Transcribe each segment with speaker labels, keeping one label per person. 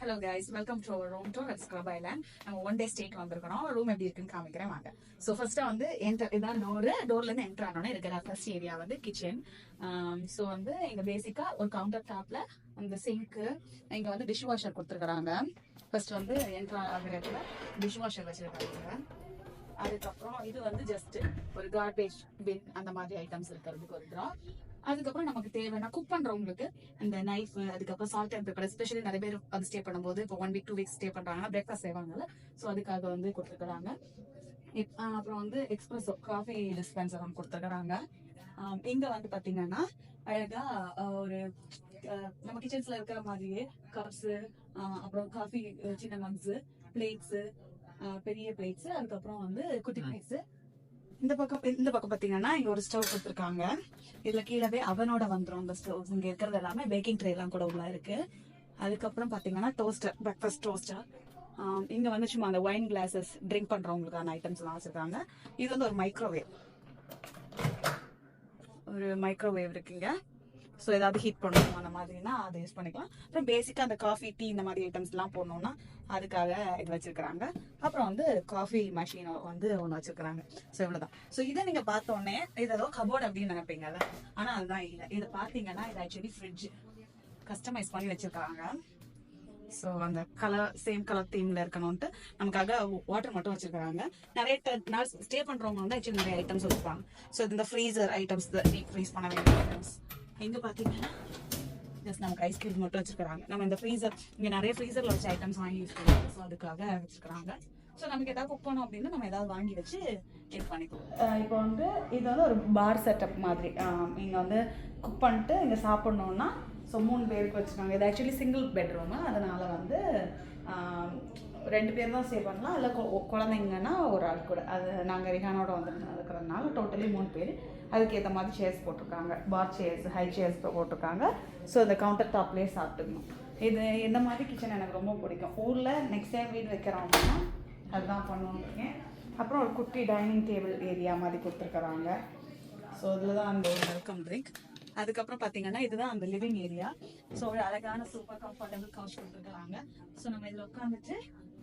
Speaker 1: Hello guys welcome to our room tour at scrub island நம்ம one day state வந்திருக்கோம் room எப்படி இருக்குன்னு காமிக்கிறேன். வாங்க. ஸோ ஃபர்ஸ்ட்டாக வந்து என்டர் இதான் டோரு டோர்லேருந்து என்டர் ஆனோடனே இருக்கிற ஃபர்ஸ்ட் ஏரியா வந்து கிச்சன் ஸோ um, வந்து இங்கே பேசிக்காக ஒரு கவுண்டர் டாப்பில் அந்த சிங்க்கு இங்கே வந்து டிஷ் வாஷர் கொடுத்துருக்குறாங்க. ஃபர்ஸ்ட் வந்து என்டர் ஆகிற இடத்துல டிஷ் வாஷர் வச்சுருக்காங்க. அதுக்கப்புறம் இது வந்து ஜஸ்ட் ஒரு கார்பேஜ் பின் அந்த மாதிரி ஐட்டம்ஸ் இருக்கிறதுக்கு ஒரு ட்ரா அதுக்கப்புறம் நமக்கு தேவைன்னா குக் பண்றவங்களுக்கு இந்த நைஃப் அதுக்கப்புறம் சால்ட் அண்ட் பெப்பர் எஸ்பெஷலி நிறைய பேர் வந்து ஸ்டே பண்ணும்போது இப்போ one week two weeks stay பண்றாங்கன்னா பிரேக்ஃபாஸ்ட் செய்வாங்கல்ல. ஸோ அதுக்காக வந்து கொடுத்துருக்காங்க அப்புறம் வந்து எக்ஸ்பிரஸோ காஃபி டிஸ்பென்சர் ஒன்று கொடுத்துருக்காங்க இங்க வந்து பாத்தீங்கன்னா அழகா ஒரு நம்ம கிச்சன்ஸ்ல இருக்கிற மாதிரியே கப்ஸ் அப்புறம் காஃபி சின்ன மக்ஸ் பிளேட்ஸ் பெரிய பிளேட்ஸ் அதுக்கப்புறம் வந்து குட்டி பிளேட்ஸ் இந்த பக்கம் இந்த பக்கம் பாத்தீங்கன்னா இங்க ஒரு ஸ்டவ் கொடுத்துருக்காங்க இதுல கீழவே அவனோட வந்துரும் இந்த ஸ்டவ் இங்க இருக்கிறது எல்லாமே பேக்கிங் ட்ரே எல்லாம் கூட உள்ள இருக்கு. அதுக்கப்புறம் பாத்தீங்கன்னா டோஸ்டர் பிரேக்ஃபாஸ்ட் டோஸ்டர் இங்க வந்து சும்மா அந்த ஒயின் கிளாஸஸ் ட்ரிங்க் பண்றவங்களுக்கான ஐட்டம்ஸ் எல்லாம் வச்சிருக்காங்க. இது வந்து ஒரு மைக்ரோவேவ் ஒரு மைக்ரோவேவ் இருக்குங்க ஸோ ஏதாவது ஹீட் பண்ணணும் அந்த மாதிரினா அதை யூஸ் பண்ணிக்கலாம். அப்புறம் பேசிக்காக அந்த காஃபி டீ இந்த மாதிரி ஐட்டம்ஸ்லாம் போடணுன்னா போடணும்னா அதுக்காக இது வச்சுருக்கிறாங்க. அப்புறம் வந்து காஃபி மஷின் வந்து ஒன்று வச்சுருக்கிறாங்க. ஸோ இவ்வளோதான் ஸோ இதை நீங்கள் பார்த்தோன்னே இது ஏதோ கபோர்ட் அப்படின்னு அதை ஆனால் அதுதான் இல்லை. இதை பார்த்தீங்கன்னா இது ஆக்சுவலி ஃப்ரிட்ஜ் கஸ்டமைஸ் பண்ணி வச்சுருக்காங்க ஸோ அந்த கலர் சேம் கலர் தீம்ல இருக்கணும்ட்டு நமக்காக வாட்டர் மட்டும் வச்சிருக்காங்க நிறைய நாள் ஸ்டே பண்றவங்க வந்து ஆக்சுவலி நிறைய ஐட்டம்ஸ் வச்சிருப்பாங்க. ஸோ இந்த ஃப்ரீசர் ஐட்டம்ஸ் டீப் ஃப்ரீஸ் பண்ண வேண்டிய ஐட்டம்ஸ் எங்கே பார்த்தீங்கன்னா ஜஸ்ட் நமக்கு ஐஸ்கிரீம் மட்டும் வச்சிருக்காங்க நம்ம இந்த ஃப்ரீசர் இங்கே நிறைய ஃப்ரீசரில் வச்ச ஐட்டம்ஸ் வாங்கி யூஸ் பண்ணுவோம் ஸோ அதுக்காக வச்சிருக்காங்க ஸோ நமக்கு ஏதாவது குக் பண்ணோம் அப்படின்னா நம்ம ஏதாவது வாங்கி வச்சு இது பண்ணிக்குவோம். இப்போ வந்து இது வந்து ஒரு பார் செட்டப் மாதிரி. இங்கே வந்து குக் பண்ணிட்டு இங்கே சாப்பிட்ணுன்னா ஸோ மூணு பேருக்கு வச்சுருக்காங்க. இது ஆக்சுவலி சிங்கிள் பெட்ரூமு அதனால் வந்து ரெண்டு பேர் தான் ஸ்டே பண்ணலாம். இல்லை குழந்தைங்கன்னா ஒரு ஆள் கூட. அது நாங்கள் ரிஹானோட வந்து இருக்கிறதுனால டோட்டலி மூணு பேர். அதுக்கேற்ற மாதிரி சேர்ஸ் போட்டிருக்காங்க. பார் சேர்ஸ் ஹை சேர்ஸ் போட்டிருக்காங்க. ஸோ இந்த கவுண்டர் டாப்லேயே சாப்பிட்டுக்கணும். இது இந்த மாதிரி கிச்சன் எனக்கு ரொம்ப பிடிக்கும். ஊரில் நெக்ஸ்ட் டைம் வீடு வைக்கிறோம் அப்படின்னா அதுதான் பண்ணுவோங்க அப்புறம் ஒரு குட்டி டைனிங் டேபிள் ஏரியா மாதிரி கொடுத்துருக்குறாங்க. ஸோ இதில் தான் அந்த வெல்கம் ட்ரிங்க் அதுக்கப்புறம் பார்த்தீங்கன்னா இதுதான் அந்த லிவிங் ஏரியா ஸோ ஒரு அழகான சூப்பர் கம்ஃபர்டபுள் கவுச் கொடுத்துருக்குறாங்க. ஸோ நம்ம இதில் உட்காந்துட்டு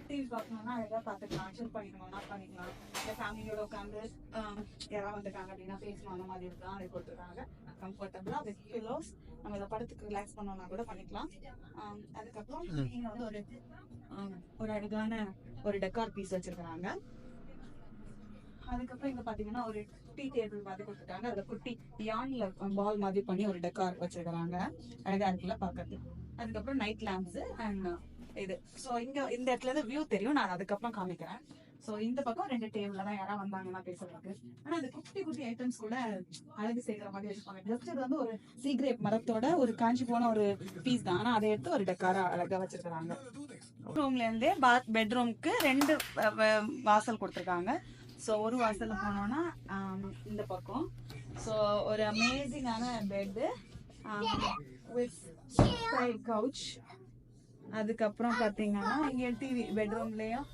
Speaker 1: டிவி பார்க்கணும்னா அழகாக பார்த்துக்கலாம் சில் பண்ணிக்கணும்னா பண்ணிக்கலாம். இல்லை ஃபேமிலியோட உட்காந்து யாராவது வந்திருக்காங்க அப்படின்னா பேசணும் அந்த மாதிரி இருக்கலாம் அதை கொடுத்துருக்காங்க கம்ஃபர்டபுளாக வித் பில்லோஸ் நம்ம இதை படத்துக்கு ரிலாக்ஸ் பண்ணோம்னா கூட பண்ணிக்கலாம். அதுக்கப்புறம் இங்கே வந்து ஒரு ஒரு அழகான ஒரு டெக்கார் பீஸ் வச்சிருக்காங்க அதுக்கப்புறம் இங்க பாத்தீங்கன்னா ஒரு டீ டேபிள் மாதிரி கொடுத்துருக்காங்க அதுல குட்டி யான்ல பால் மாதிரி பண்ணி ஒரு டெக்கார் வச்சிருக்காங்க அழகா இருக்குல்ல பாக்குறது அதுக்கப்புறம் நைட் லேம்ப்ஸ் அண்ட் இது. ஸோ இங்க இந்த இடத்துல இருந்து வியூ தெரியும். நான் அதுக்கப்புறம் காமிக்கிறேன். ஸோ இந்த பக்கம் ரெண்டு டேபிள்ல தான் யாராவது வந்தாங்கன்னா பேசுறதுக்கு. ஆனா அந்த குட்டி குட்டி ஐட்டம்ஸ் கூட அழகு செய்யற மாதிரி வச்சிருப்பாங்க ஜஸ்ட் இது வந்து ஒரு சீக்ரேப் மரத்தோட ஒரு காஞ்சி போன ஒரு பீஸ் தான். ஆனா அதை எடுத்து ஒரு டெக்காரா அழகா வச்சிருக்காங்க ரூம்ல இருந்தே பாத் பெட்ரூம்க்கு ரெண்டு வாசல் கொடுத்துருக்காங்க. ஸோ ஒரு வாசல் போனோம்னா இந்த பக்கம். ஸோ ஒரு அமேசிங்கான பெட்டு வித் கவுச் அதுக்கப்புறம் பார்த்தீங்கன்னா இங்கே டிவி பெட்ரூம்லேயும்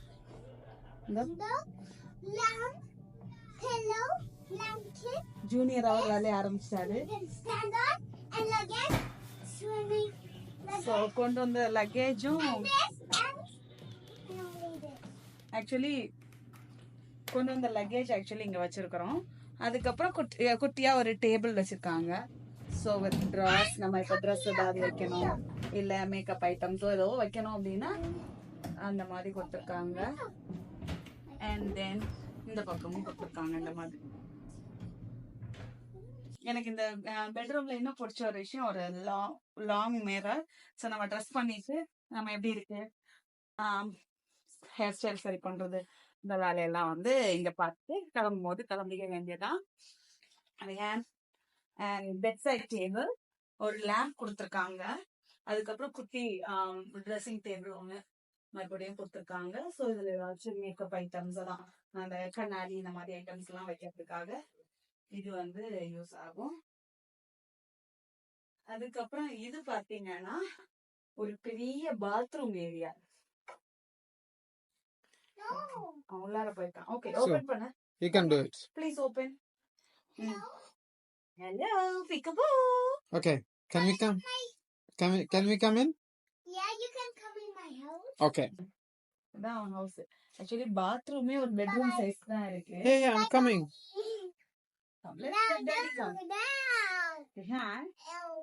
Speaker 1: ஜூனியர் அவர் வேலையை ஆரம்பிச்சிட்டாரு ஸோ கொண்டு வந்த லக்கேஜும் ஆக்சுவலி கொண்டு வந்த லக்கேஜ் ஆக்சுவலி இங்கே வச்சிருக்கிறோம். அதுக்கப்புறம் குட்டி குட்டியாக ஒரு டேபிள் வச்சிருக்காங்க. ஸோ வித் ட்ராஸ் நம்ம இப்போ ட்ரெஸ் ஏதாவது வைக்கணும். இல்லை மேக்கப் ஐட்டம்ஸோ ஏதோ வைக்கணும் அப்படின்னா அந்த மாதிரி கொடுத்துருக்காங்க. அண்ட் தென் இந்த பக்கமும் கொடுத்துருக்காங்க இந்த மாதிரி. எனக்கு இந்த பெட்ரூம்ல இன்னும் பிடிச்ச ஒரு விஷயம் ஒரு லாங் லாங் மிரர் ஸோ நம்ம ட்ரெஸ் பண்ணிட்டு நம்ம எப்படி இருக்கு? ஹேர் ஸ்டைல் சரி பண்றது. இந்த வேலையெல்லாம் வந்து இங்க பார்த்து கிளம்பும் போது கிளம்பிக்க வேண்டியதான் அண்ட் பெட் சைட் டேபிள் ஒரு லேம்ப் கொடுத்துருக்காங்க. அதுக்கப்புறம் குட்டி ட்ரெஸ்ஸிங் டேபிள் மறுபடியும் கொடுத்துருக்காங்க. ஸோ இதுல ஏதாச்சும் மேக்கப் ஐட்டம்ஸ் எல்லாம் அந்த கண்ணாடி இந்த மாதிரி ஐட்டம்ஸ் எல்லாம் வைக்கிறதுக்காக இது வந்து யூஸ் ஆகும். அதுக்கப்புறம் இது பாத்தீங்கன்னா ஒரு பெரிய பாத்ரூம் ஏரியா. உள்ளார போயிருக்கான். ஓகே ஓபன் பண்ண.
Speaker 2: You can do it.
Speaker 1: Please open hello பிக்கபோ
Speaker 2: Okay. Can we come? Can we can we come in?
Speaker 3: Yeah, you can come in my
Speaker 2: Okay.
Speaker 1: இதான் அவங்க ஹவுஸ் ஆக்சுவலி பாத்ரூமே ஒரு பெட்ரூம் சைஸ் தான் இருக்கு
Speaker 2: Yeah, yeah, I'm coming.
Speaker 1: Come, let's let daddy come.
Speaker 3: Down.
Speaker 1: The hand,
Speaker 3: Oh.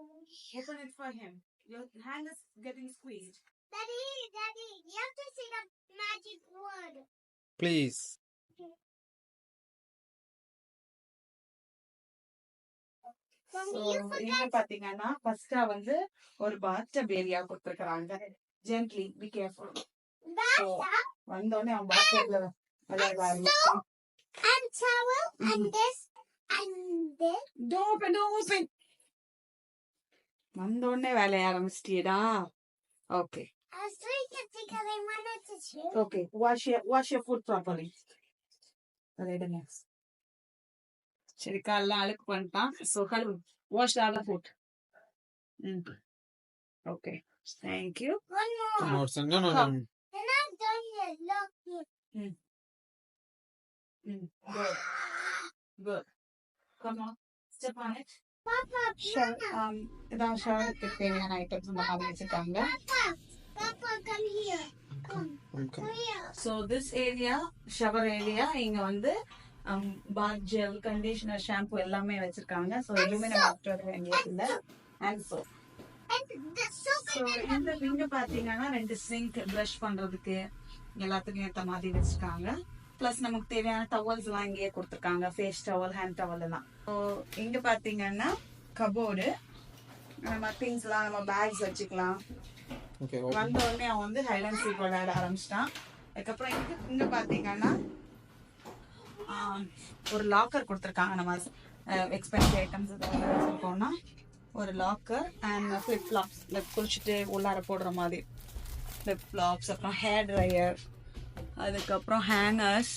Speaker 1: open it for him. Your hand is getting squeezed.
Speaker 3: Daddy, Daddy, you have to say the magic word.
Speaker 2: Please.
Speaker 3: Forgot.
Speaker 1: பாத்தீங்கன்னா ஃபர்ஸ்டா வந்து ஒரு bathtub area கொடுத்திருக்காங்க gently be careful வந்தோடனே அவன் பாத்டப்ல விளையாட ஆரம்பிச்சான்
Speaker 3: and towel and this and this.
Speaker 1: Open open வந்தோடனே வேலைய ஆரம்பிச்சிட்டியடா.
Speaker 3: Okay.
Speaker 1: Okay wash wash your foot properly ரெடிங்க சரி காலைல அழுக்கு பண்ணிட்டான். ஸோ கழுவு வாஷ் ஆல் ஃபுட் ம்.
Speaker 2: Okay thank you
Speaker 1: Come. ம் ஷவர் இதான் ஷவருக்கு தேவையான ஐட்டம்ஸ் இந்த மாதிரி வச்சிருக்காங்க. So this area shower area இங்க வந்து பாத் ஜெல் கண்டிஷனர் ஷாம்பு எல்லாமே வச்சிருக்காங்க. ஸோ எதுவுமே நம்ம எடுத்துட்டு வர வேண்டியது இல்லை. அண்ட் ஸோ இந்த இங்க பாத்தீங்கன்னா ரெண்டு சிங்க் ப்ரஷ் பண்றதுக்கு எல்லாத்துக்கும் ஏத்த மாதிரி வச்சிருக்காங்க. ப்ளஸ் நமக்கு தேவையான டவல்ஸ் எல்லாம் இங்கேயே கொடுத்துருக்காங்க. ஃபேஸ் டவல் ஹேண்ட் டவல் எல்லாம். ஸோ இங்க பாத்தீங்கன்னா கபோர்டு நம்ம திங்ஸ் எல்லாம் நம்ம பேக்ஸ் வச்சுக்கலாம். வந்த உடனே அவன் வந்து ஹைட் அண்ட் சீக் விளையாட ஆரம்பிச்சிட்டான். அதுக்கப்புறம் இங்க இங்க பாத்தீங்கன்னா ஒரு லாக்கர் கொடுத்துருக்காங்க. நம்ம எக்ஸ்பென்சிவ் ஐட்டம்ஸ் ஏதாவது வச்சிருக்கோம்னா ஒரு லாக்கர் அண்ட் ஃபிளிப் ஃப்ளாப்ஸ் குளிச்சுட்டு உள்ளார போடுற மாதிரி. ஃப்ளிப் ஃப்ளாப்ஸ் அப்புறம் ஹேர் ட்ரையர் அதுக்கப்புறம் ஹேங்கர்ஸ்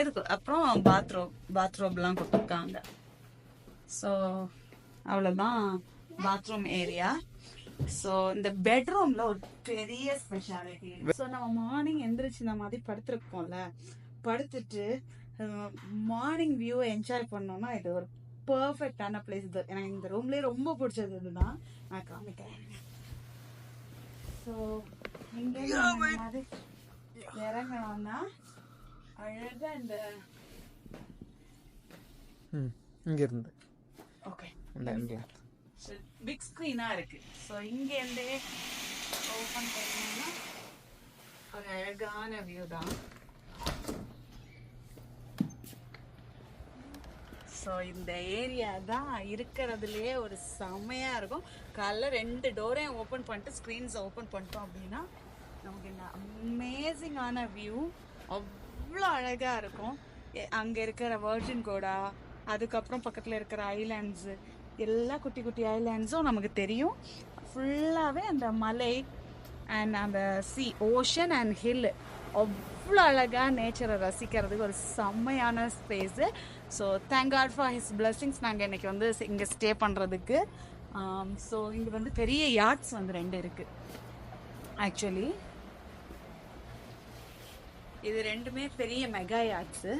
Speaker 1: இதுக்கு அப்புறம் பாத்ரூம் பாத்ரூம்லாம் கொடுத்துருக்காங்க. ஸோ அவ்வளோதான் பாத்ரூம் ஏரியா ஸோ இந்த பெட்ரூம்ல ஒரு பெரிய ஸ்பெஷாலிட்டி ஸோ நம்ம மார்னிங் எந்திரிச்சு இந்த மாதிரி படுத்திருக்கோம்ல படுத்துட்டு மார்னிங் வியூ என்ஜாய் பண்ணோம்னா இது ஒரு பர்ஃபெக்டான பிளேஸ் இது. எனக்கு இந்த ரூம்லயே ரொம்ப பிடிச்சது இதுதான். நான் காமிக்கிறேன். ஸோ இங்கே இந்த மாதிரி இறங்கணும்னா அழகா இந்த.
Speaker 2: இங்க. இருந்து
Speaker 1: ஓகே. பிக் ஸ்க்ரீனா இருக்கு. ஸோ இங்க இருந்தே ஓபன் பண்ணோம்னா ஒரு அழகான வியூ தான். ஸோ இந்த ஏரியா தான் இருக்கிறதுலையே ஒரு செம்மையாக இருக்கும். காலைல ரெண்டு டோரையும் ஓப்பன் பண்ணிட்டு ஸ்க்ரீன்ஸை ஓப்பன் பண்ணிட்டோம் அப்படின்னா நமக்கு இந்த அமேசிங்கான வியூ அவ்வளோ அழகாக இருக்கும். எ- இருக்கிற வர்ஜின் கோடா அதுக்கப்புறம் பக்கத்தில் இருக்கிற ஐலாண்ட்ஸு எல்லா குட்டி குட்டி ஐலாண்ட்ஸும் நமக்கு தெரியும். ஃபுல்லாகவே அந்த மலை அண்ட் அந்த சி ஓஷன் அண்ட் ஹில் அவ்வளோ அழகாக நேச்சரை ரசிக்கிறதுக்கு ஒரு செம்மையான space so thank God for his blessings நாங்கள் இன்னைக்கு வந்து இங்கே ஸ்டே பண்ணுறதுக்கு ஸோ um, இங்கே வந்து பெரிய யாட்ஸ் வந்து ரெண்டு இருக்குது ஆக்சுவலி இது ரெண்டுமே பெரிய மெகா யாட்ஸு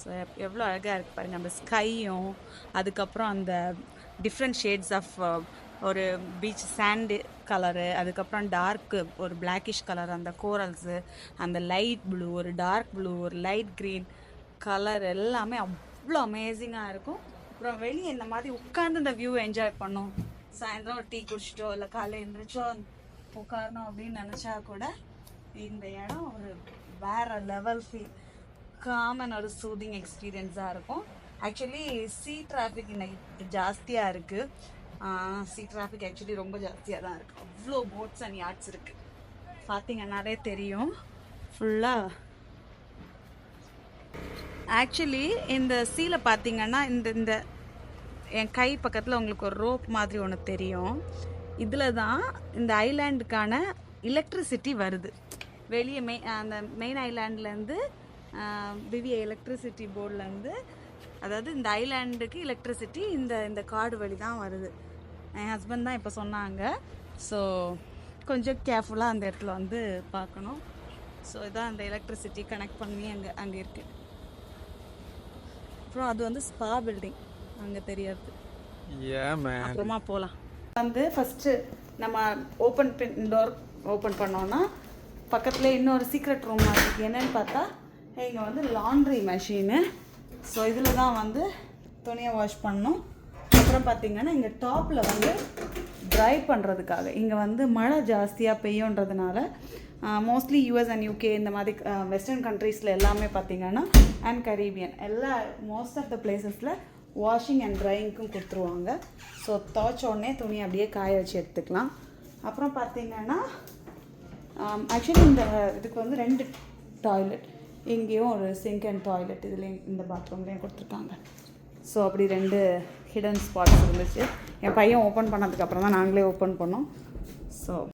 Speaker 1: ஸோ எவ்வளோ அழகாக இருக்குது பாருங்க. அந்த ஸ்கையும் அதுக்கப்புறம் அந்த டிஃப்ரெண்ட் ஷேட்ஸ் ஆஃப் ஒரு பீச் சாண்டு கலரு அதுக்கப்புறம் டார்க்கு ஒரு பிளாக்கிஷ் கலர் அந்த கோரல்ஸு அந்த லைட் ப்ளூ ஒரு டார்க் ப்ளூ ஒரு லைட் க்ரீன் கலர் எல்லாமே அவ்வளோ அமேசிங்காக இருக்கும். அப்புறம் வெளியே இந்த மாதிரி உட்காந்து இந்த வியூ என்ஜாய் பண்ணோம். சாயந்தரம் டீ குடிச்சிட்டோ இல்லை காலையில் எழுந்திரிச்சோ உட்காரணும் அப்படின்னு நினச்சா கூட இந்த இடம் ஒரு வேற லெவல் ஃபீல் காமன் ஒரு சூதிங் எக்ஸ்பீரியன்ஸாக இருக்கும். ஆக்சுவலி சி டிராஃபிக் இன்னைக்கு ஜாஸ்தியாக இருக்குது சி டிராஃபிக் ஆக்சுவலி ரொம்ப ஜாஸ்தியாக தான் இருக்குது அவ்வளோ போட்ஸ் அண்ட் யாட்ஸ் இருக்குது பார்த்தீங்கன்னாலே தெரியும். ஃபுல்லாக ஆக்சுவலி இந்த சீலை பார்த்தீங்கன்னா இந்த இந்த என் கை பக்கத்தில் உங்களுக்கு ஒரு ரோப் மாதிரி ஒன்று தெரியும். இதில் தான் இந்த ஐலாண்டுக்கான எலக்ட்ரிசிட்டி வருது. வெளியே மெய் அந்த மெயின் ஐலாண்ட்லேருந்து விவிய எலக்ட்ரிசிட்டி போர்ட்லேருந்து அதாவது இந்த ஐலாண்டுக்கு எலக்ட்ரிசிட்டி இந்த இந்த காடு வழி தான் வருது. என் ஹஸ்பண்ட் தான் இப்போ சொன்னாங்க. ஸோ கொஞ்சம் கேர்ஃபுல்லாக அந்த இடத்துல வந்து பார்க்கணும். ஸோ இதான் அந்த எலக்ட்ரிசிட்டி கனெக்ட் பண்ணி அங்கே அங்கே இருக்குது அப்புறம் அது வந்து ஸ்பா பில்டிங் அங்கே
Speaker 2: man.
Speaker 1: அப்புறமா போகலாம் வந்து ஃபஸ்ட்டு நம்ம ஓப்பன் டோர் ஓப்பன் பண்ணோன்னா பக்கத்தில் இன்னொரு சீக்ரெட் ரூம் இருக்குது என்னன்னு பார்த்தா இங்கே வந்து லாண்ட்ரி மெஷினு ஸோ இதில் தான் வந்து துணியை வாஷ் பண்ணணும். அப்புறம் பார்த்தீங்கன்னா இங்கே டாப்பில் வந்து ட்ரை பண்ணுறதுக்காக இங்கே வந்து மழை ஜாஸ்தியாக பெய்யுன்றதுனால மோஸ்ட்லி யூஎஸ் அண்ட் யூகே இந்த மாதிரி வெஸ்டர்ன் கண்ட்ரீஸில் எல்லாமே பார்த்தீங்கன்னா அண்ட் கரீபியன் எல்லா மோஸ்ட் ஆஃப் த பிளேசஸில் வாஷிங் அண்ட் ட்ரையிங்க்கும் கொடுத்துருவாங்க. ஸோ துவைச்ச உடனே துணி அப்படியே காய வச்சு எடுத்துக்கலாம். அப்புறம் பார்த்தீங்கன்னா ஆக்சுவலி இந்த இதுக்கு வந்து ரெண்டு டாய்லெட் இங்கேயும் ஒரு சிங்க் அண்ட் டாய்லெட் இதுலேயும் இந்த பாத்ரூம்லேயும் கொடுத்துருக்காங்க. ஸோ அப்படி ரெண்டு ஹிடன் ஸ்பாட்ஸ் இருந்துச்சு. என் பையன் ஓப்பன் பண்ணதுக்கப்புறம் தான் நாங்களே ஓப்பன் பண்ணோம். ஸோ